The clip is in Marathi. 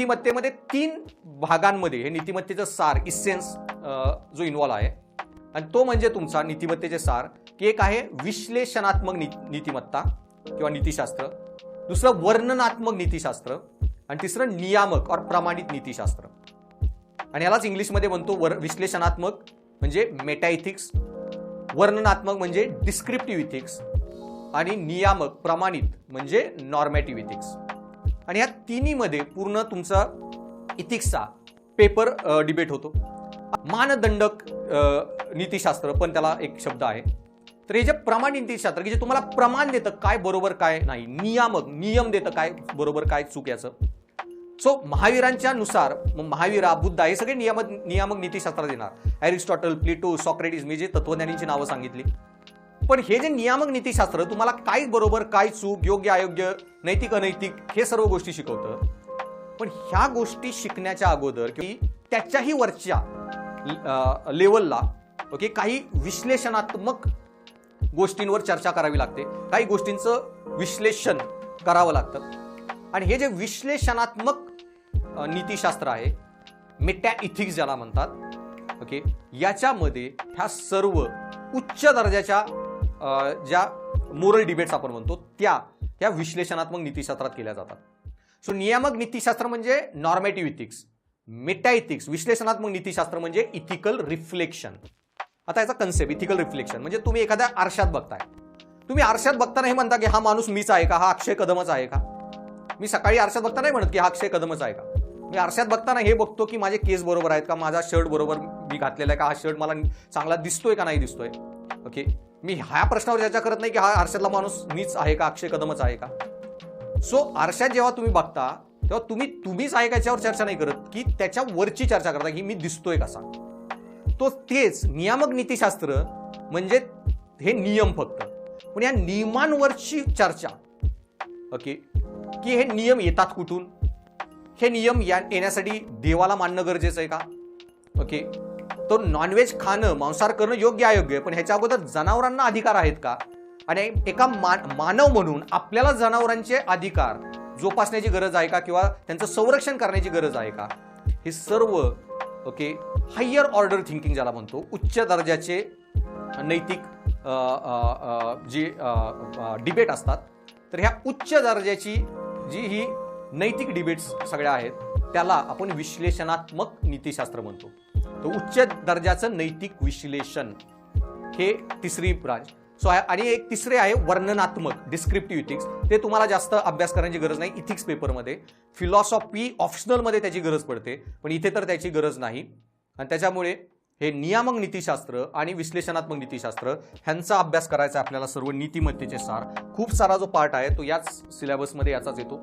नीतिमत्तेमध्ये तीन भागांमध्ये हे नीतिमत्तेचं सार इसेन्स जो इन्वॉल्व आहे. आणि तो म्हणजे तुमचा नीतिमत्तेचे सार की एक आहे विश्लेषणात्मक नी नीतिमत्ता किंवा नीतिशास्त्र. दुसरं वर्णनात्मक नीतिशास्त्र. आणि तिसरं नियामक और प्रमाणित नीतिशास्त्र. आणि यालाच इंग्लिशमध्ये म्हणतो वर विश्लेषणात्मक म्हणजे मेटाइथिक्स वर्णनात्मक म्हणजे डिस्क्रिप्टिव्ह इथिक्स आणि नियामक प्रमाणित म्हणजे नॉर्मॅटिव्ह इथिक्स आणि या तिन्हीमध्ये पूर्ण तुमचा इथिक्सचा पेपर डिबेट होतो. मानदंडक नीतीशास्त्र नीतिशास्त्र पण त्याला एक शब्द आहे. तर हे जे प्रमाण नीतीशास्त्र की जे तुम्हाला प्रमाण देतं काय बरोबर काय नाही. नियामक नियम देतं काय बरोबर काय चूक याचं सो महावीरांच्या नुसार मग महावीरा बुद्धा हे सगळे नियामक नियामक नीतीशास्त्र देणार ॲरिस्टॉटल प्लेटो सॉक्रेटिस मी जे तत्वज्ञानींची नावं सांगितली. पण हे जे नियामक नीतीशास्त्र तुम्हाला काय बरोबर काय चूक योग्य अयोग्य नैतिक अनैतिक हे सर्व गोष्टी शिकवतं. पण ह्या गोष्टी शिकण्याच्या अगोदर की त्याच्याही वरच्या लेवलला ओके काही विश्लेषणात्मक गोष्टींवर चर्चा करावी लागते. काही गोष्टींचं विश्लेषण करावं लागतं. आणि हे जे विश्लेषणात्मक नीतीशास्त्र आहे मेटॅ इथिक्स ज्याला म्हणतात ओके याच्यामध्ये ह्या सर्व उच्च दर्जाच्या ज्या मोरल डिबेट्स आपण म्हणतो त्या ह्या विश्लेषणात्मक नीतीशास्त्रात केल्या जातात. सो नियामक नीतिशास्त्र म्हणजे नॉर्मेटिव्ह इथिक्स मेटा इथिक्स विश्लेषणात्मक नीतिशास्त्र म्हणजे इथिकल रिफ्लेक्शन आता याचा कन्सेप्ट इथिकल रिफ्लेक्शन म्हणजे तुम्ही एखाद्या आरशात बघताय. तुम्ही आरशात बघताना हे म्हणता की हा माणूस मीच आहे का? हा अक्षय कदमच आहे का? मी सकाळी आरशात बघता नाही म्हणत की हा अक्षय कदमच आहे का? मी आरशात बघताना हे बघतो की माझे केस बरोबर आहेत का? माझा शर्ट बरोबर मी घातलेला आहे का? हा शर्ट मला चांगला दिसतोय का नाही दिसतोय? ओके मी ह्या प्रश्नावर चर्चा करत नाही की हा आरशातला माणूस मीच आहे का अक्षय कदमच आहे का? सो आरशात जेव्हा तुम्ही बघता तेव्हा तुम्ही तुम्हीच आहे का याच्यावर चर्चा नाही करत की त्याच्या वरची चर्चा करता की मी दिसतोय कसा? तो तेच नियामक नीतिशास्त्र म्हणजे हे नियम फक्त. पण या नियमांवरची चर्चा ओके की हे नियम येतात कुठून? हे नियम या येण्यासाठी देवाला मानणं गरजेचं आहे का? ओके तो नॉनव्हेज खाणं मांसाहार करणं योग्य अयोग्य पण ह्याच्या अगोदर जनावरांना अधिकार आहेत का? आणि एका मान मानव म्हणून आपल्याला जनावरांचे अधिकार जोपासण्याची गरज आहे का? किंवा त्यांचं संरक्षण करण्याची गरज आहे का? हे सर्व ओके हायर ऑर्डर थिंकिंग ज्याला म्हणतो उच्च दर्जाचे नैतिक जे जी डिबेट असतात. तर ह्या उच्च दर्जाची जी ही नैतिक डिबेट्स सगळ्या आहेत त्याला आपण विश्लेषणात्मक नीतिशास्त्र म्हणतो. तर उच्च दर्जाचं नैतिक विश्लेषण. हे तिसरी ब्रांच. सो आणि एक तिसरे आहे वर्णनात्मक डिस्क्रिप्टिव्ह इथिक्स ते तुम्हाला जास्त अभ्यास करण्याची गरज नाही इथिक्स पेपरमध्ये फिलॉसॉफी ऑप्शनलमध्ये त्याची गरज पडते पण इथे तर त्याची गरज नाही. आणि त्याच्यामुळे हे नियामक नीतिशास्त्र आणि विश्लेषणात्मक नीतिशास्त्र ह्यांचा अभ्यास करायचा आपल्याला सर्व नीतिमत्तेचे सार. खूप सारा जो पार्ट आहे तो याच सिलेबसमध्ये याचाच येतो.